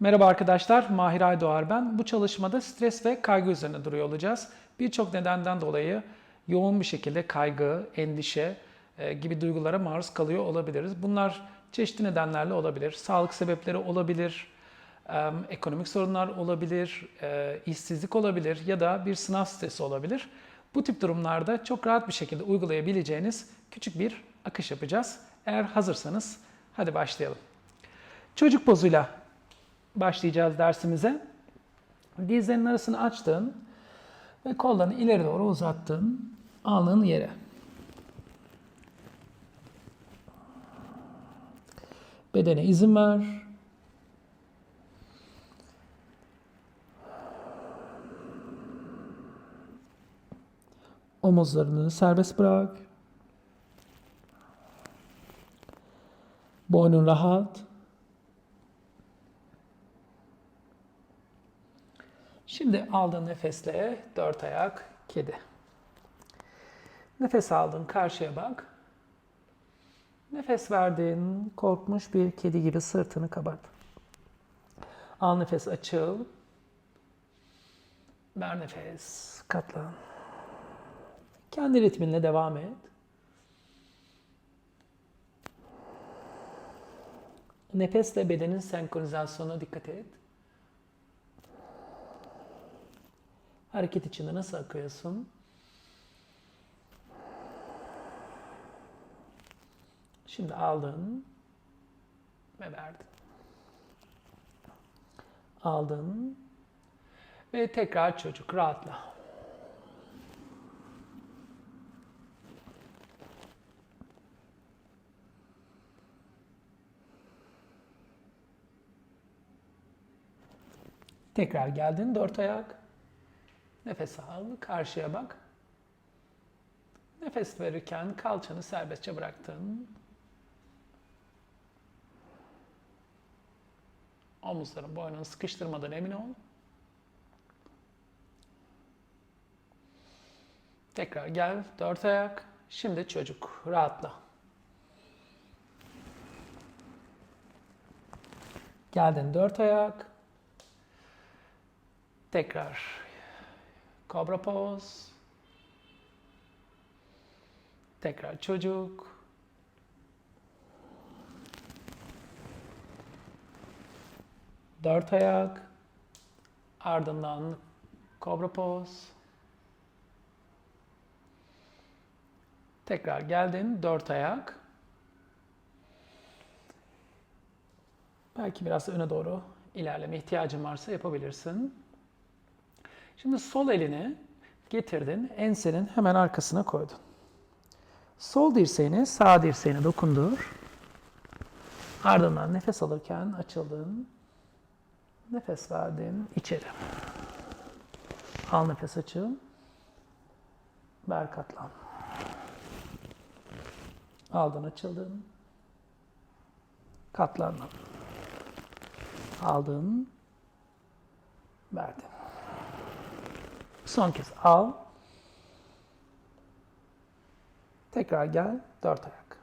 Merhaba arkadaşlar, Mahir Aydoğar ben. Bu çalışmada stres ve kaygı üzerine duruyor olacağız. Birçok nedenden dolayı yoğun bir şekilde kaygı, endişe e, gibi duygulara maruz kalıyor olabiliriz. Bunlar çeşitli nedenlerle olabilir. Sağlık sebepleri olabilir, ekonomik sorunlar olabilir, e, işsizlik olabilir ya da bir sınav stresi olabilir. Bu tip durumlarda çok rahat bir şekilde uygulayabileceğiniz küçük bir akış yapacağız. Eğer hazırsanız hadi başlayalım. Çocuk pozuyla başlayacağız dersimize. Dizlerinin arasını açtın ve kollarını ileri doğru uzattın. Alnın yere. Bedene izin ver. Omuzlarını serbest bırak. Boynun rahat. Şimdi aldığın nefesle dört ayak kedi. Nefes aldın karşıya bak. Nefes verdin korkmuş bir kedi gibi sırtını kapat. Al nefes açıl. Ver nefes katlan. Kendi ritminle devam et. Nefesle bedenin senkronizasyonuna dikkat et. Hareket içinde nasıl akıyorsun? Şimdi aldın ve verdin. Aldın ve tekrar çocuk rahatla. Tekrar geldin dört ayak. Nefes al, karşıya bak. Nefes verirken kalçanı serbestçe bıraktın. Omuzların boynunu sıkıştırmadan emin ol. Tekrar gel, dört ayak. Şimdi çocuk, rahatla. Geldin dört ayak. Tekrar Kobra pose. Tekrar çocuk. Dört ayak. Ardından kobra pose. Tekrar geldin. Dört ayak. Belki biraz öne doğru ilerleme ihtiyacın varsa yapabilirsin. Şimdi sol elini getirdin, ensenin hemen arkasına koydun. Sol dirseğini sağ dirseğine dokundur. Ardından nefes alırken açıldın. Nefes verdin içeri. Al nefes açıl. Ver katlan. Aldın açıldın. Katlandın. Aldın. Verdin. Son kez al. Tekrar gel. Dört ayak.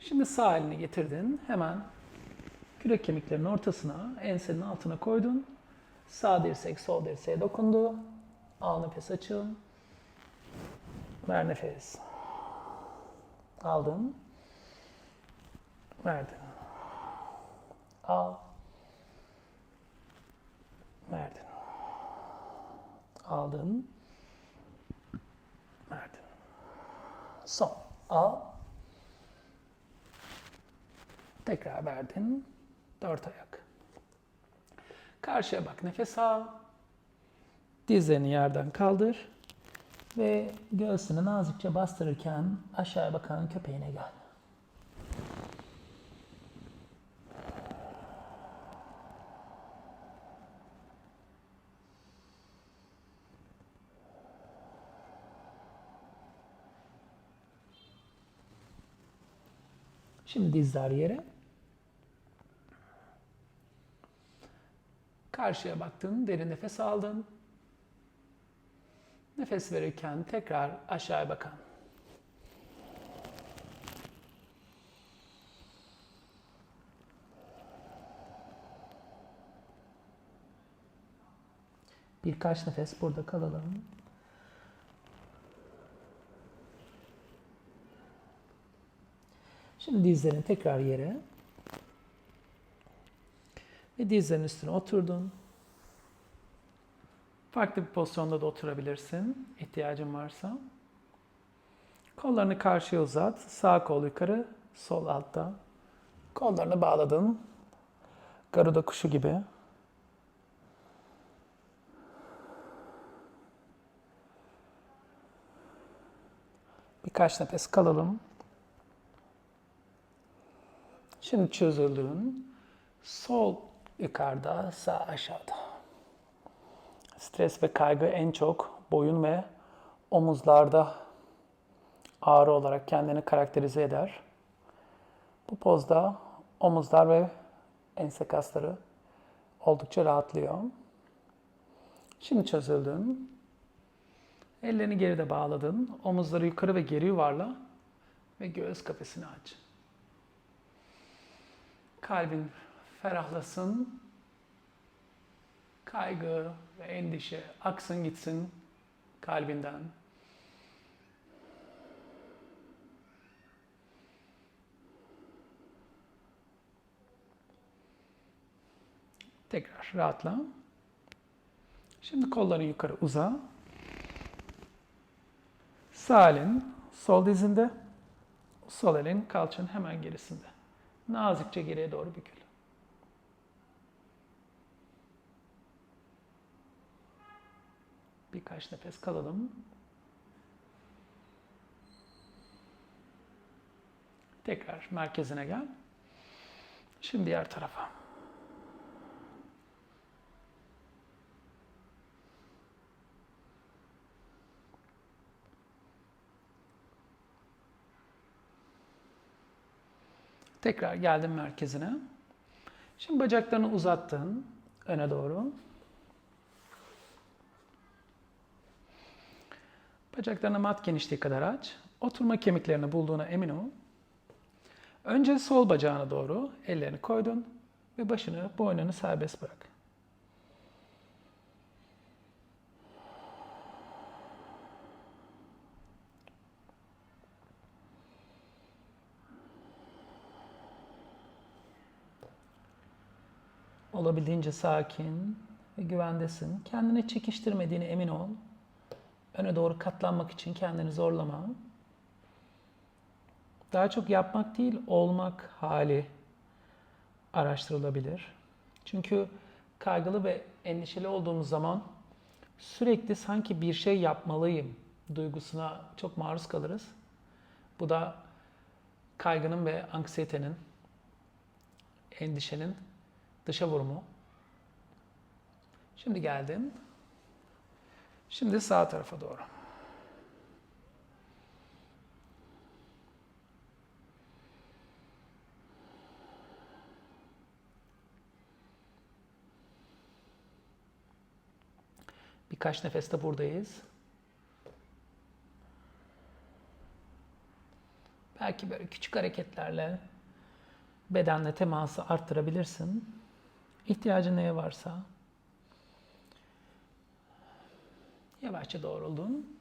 Şimdi sağ elini getirdin. Hemen kürek kemiklerinin ortasına, ensenin altına koydun. Sağ dirsek sol dirseğe dokundu. Al nefes açın. Ver nefes. Aldın. Verdin. Al. Verdin. Aldın. Verdin. Son. Al. Tekrar verdin. Dört ayak. Karşıya bak. Nefes al. Dizlerini yerden kaldır. Ve göğsünü nazikçe bastırırken aşağıya bakan köpeğine gel. Şimdi dizler yere. Karşıya baktın, derin nefes aldın. Nefes verirken tekrar aşağıya bakan. Birkaç nefes burada kalalım. Şimdi dizlerini tekrar yere. Ve dizlerin üstüne oturdun. Farklı bir pozisyonda da oturabilirsin ihtiyacın varsa. Kollarını karşıya uzat. Sağ kol yukarı, sol altta. Kollarını bağladın. Garuda kuşu gibi. Birkaç nefes kalalım. Şimdi çözüldün. Sol yukarıda, sağ aşağıda. Stres ve kaygı en çok boyun ve omuzlarda ağrı olarak kendini karakterize eder. Bu pozda omuzlar ve ense kasları oldukça rahatlıyor. Şimdi çözüldün. Ellerini geride bağladın. Omuzları yukarı ve geri yuvarla ve göğüs kafesini aç. Kalbin ferahlasın. Kaygı ve endişe aksın gitsin kalbinden. Tekrar rahatla. Şimdi kollarını yukarı uza. Sağ elin sol dizinde, sol elin kalçanın hemen gerisinde. Nazikçe geriye doğru bükül. Birkaç nefes kalalım. Tekrar merkezine gel. Şimdi diğer tarafa. Tekrar geldin merkezine. Şimdi bacaklarını uzattın öne doğru. Bacaklarını mat genişliği kadar aç. Oturma kemiklerini bulduğuna emin ol. Önce sol bacağına doğru ellerini koydun ve başını, boynunu serbest bırak. Olabildiğince sakin ve güvendesin. Kendini çekiştirmediğine emin ol. Öne doğru katlanmak için kendini zorlama. Daha çok yapmak değil, olmak hali araştırılabilir. Çünkü kaygılı ve endişeli olduğumuz zaman sürekli sanki bir şey yapmalıyım duygusuna çok maruz kalırız. Bu da kaygının ve anksiyetenin, endişenin dışa vurumu. Şimdi geldim. Şimdi sağ tarafa doğru. Birkaç nefeste buradayız. Belki böyle küçük hareketlerle bedenle teması arttırabilirsin. İhtiyacın neye varsa. Yavaşça doğruldun.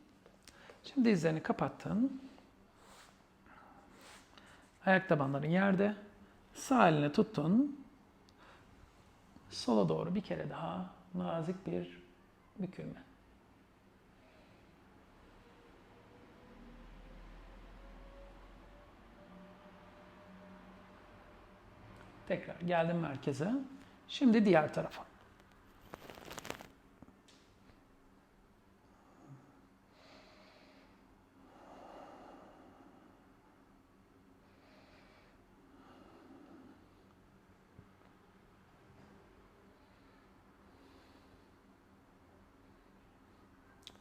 Şimdi dizlerini kapattın. Ayak tabanların yerde. Sağ eline tuttun. Sola doğru bir kere daha nazik bir bükülme. Tekrar geldim merkeze. Şimdi diğer tarafa.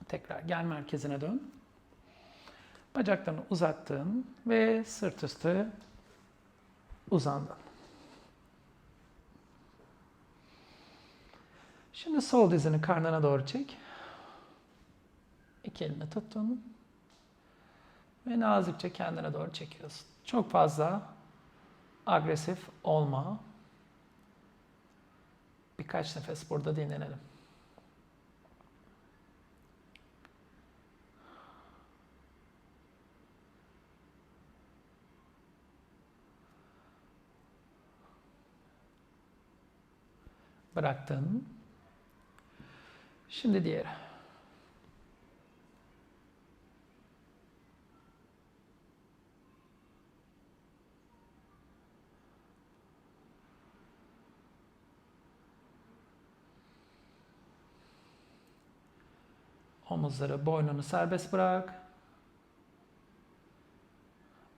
Tekrar gel merkezine dön. Bacaklarını uzattın ve sırt üstü uzandın. Şimdi sol dizini karnına doğru çek. İki elini tuttun. Ve nazikçe kendine doğru çekiyorsun. Çok fazla agresif olma. Birkaç nefes burada dinlenelim. Bıraktın. Şimdi diğeri. Omuzları, boynunu serbest bırak.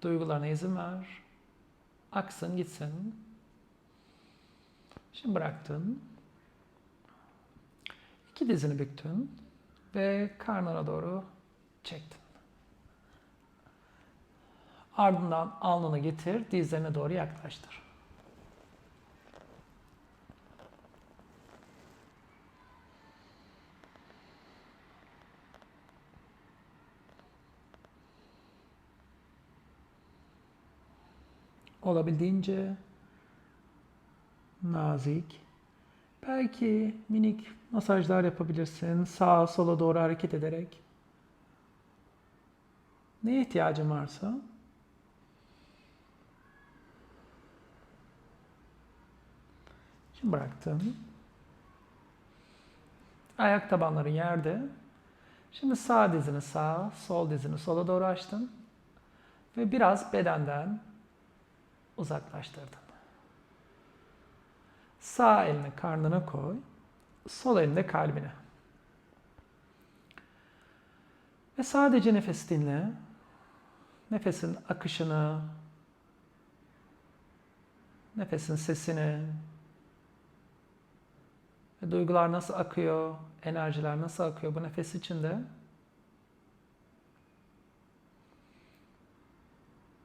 Duygularına izin ver. Aksın, gitsin. Şimdi bıraktın. İki dizini büktün ve karnına doğru çektin. Ardından alnını getir, dizlerine doğru yaklaştır. Olabildiğince nazik. Belki minik masajlar yapabilirsin. Sağa sola doğru hareket ederek. Neye ihtiyacın varsa. Şimdi bıraktım. Ayak tabanları yerde. Şimdi sağ dizini sağa, sol dizini sola doğru açtın. Ve biraz bedenden uzaklaştırdın. Sağ elini karnına koy, sol elini kalbine. Ve sadece nefes dinle. Nefesin akışını, nefesin sesini, ve duygular nasıl akıyor, enerjiler nasıl akıyor bu nefes içinde.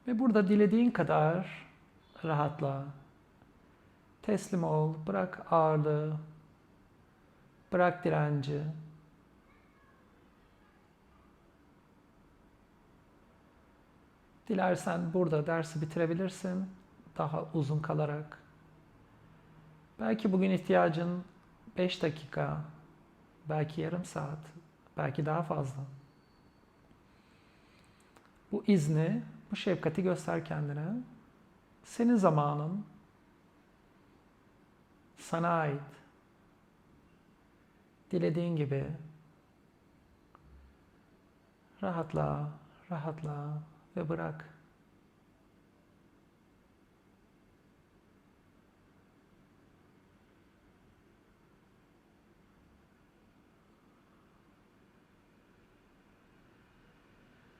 Ve burada dilediğin kadar rahatla. Teslim ol, bırak ağırlığı, bırak direnci. Dilersen burada dersi bitirebilirsin daha uzun kalarak. Belki bugün ihtiyacın 5 dakika, belki yarım saat, belki daha fazla. Bu izni, bu şefkati göster kendine. Senin zamanın sana ait. Dilediğin gibi rahatla, rahatla ve bırak.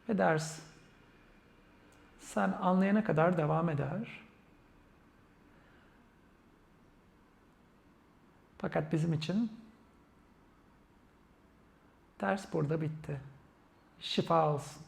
Ve ders sen anlayana kadar devam eder. Fakat bizim için ders burada bitti. Şifa olsun.